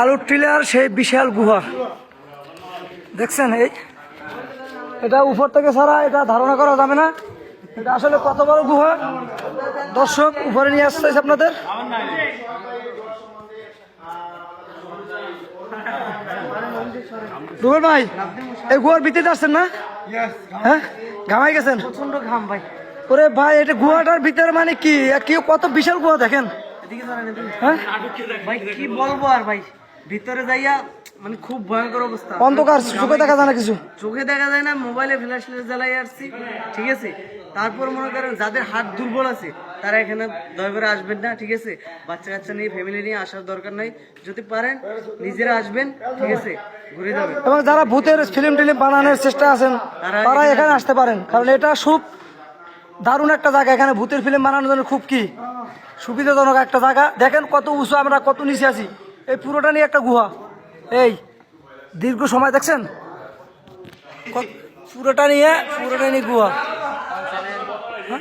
আলুর টিলার সেই বিশাল গুহা। দেখছেন এই? এটা উপর থেকে ছাড়া এটা ধারণা করা যাবে না। এটা আসলে কত বড় গুহা? দর্শক উপরে নিয়ে আসছে আপনাদের। রুবেল ভাই এই গুহার ভিতরে আসছেন না? হ্যাঁ? ঘামাই গেছেন? প্রচণ্ড ঘাম ভাই। ওরে ভাই এটা গুহাটার ভিতরে মানে কি কত বিশাল গুহা দেখেন। হ্যাঁ? ভাই কি বলব আর ভাই? ভিতরে যাইয়া মানে খুব ভয়ঙ্কর অবস্থা। অন্ধকার চোখে দেখা যায় না কিছু? চোখে দেখা যায় না মোবাইলে ফ্ল্যাশ ফ্ল্যাশ জ্বালাই আসছি। ঠিক আছে? তারপর মনে করেন যাদের হাত দুর্বল আছে তারা এখানে দয়া করে আসবেন না ঠিক আছে? বাচ্চা কাচ্চা নিয়ে ফ্যামিলি নিয়ে আসার দরকার নাই। যদি পারেন নিজেরা আসবেন ঠিক আছে? ঘুরে যাবেন। এবং যারা ভূতের ফিল্ম টিলিম বানানোর চেষ্টা আছেন তারা এখানে আসতে পারেন। কারণ এটা খুব দারুণ একটা জায়গা। এখানে ভূতের ফিল্ম বানানোর জন্য খুব কি? সুবিধাজনক একটা জায়গা। দেখেন কত উঁচু আমরা, কত নিচে আছি। এই পুরোটা নিয়ে একটা গুহা। এই, দীর্ঘ সময় দেখছেন? পুরোটা নিয়ে পুরোটা নিয়ে গুহা। হ্যাঁ?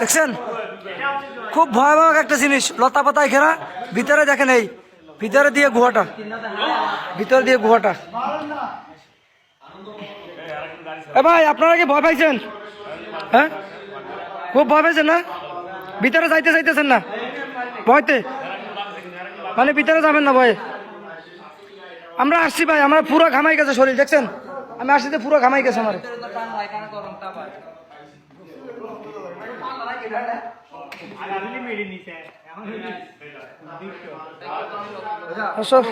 দেখছেন? খুব ভয়াবহ একটা জিনিস। লতা পাতায় ঘেরা। ভিতরে দেখেন এই, ভিতরে দিয়ে গুহাটা। ভিতরে দিয়ে গুহাটা। এ ভাই, আপনারা কি ভয় পাইছেন? হ্যাঁ? খুব ভয় পাইছেন না? ভিতরে যাইতে চাইতেছেন না? ভয়তে? মানে ভিতরে যাবেন না ভয়ে? আমরা আসছি ভাই আমরা পুরো ঘামাই গেছে শরীর দেখছেন? আমি আসছি পুরো ঘামাই গেছে আমার। সব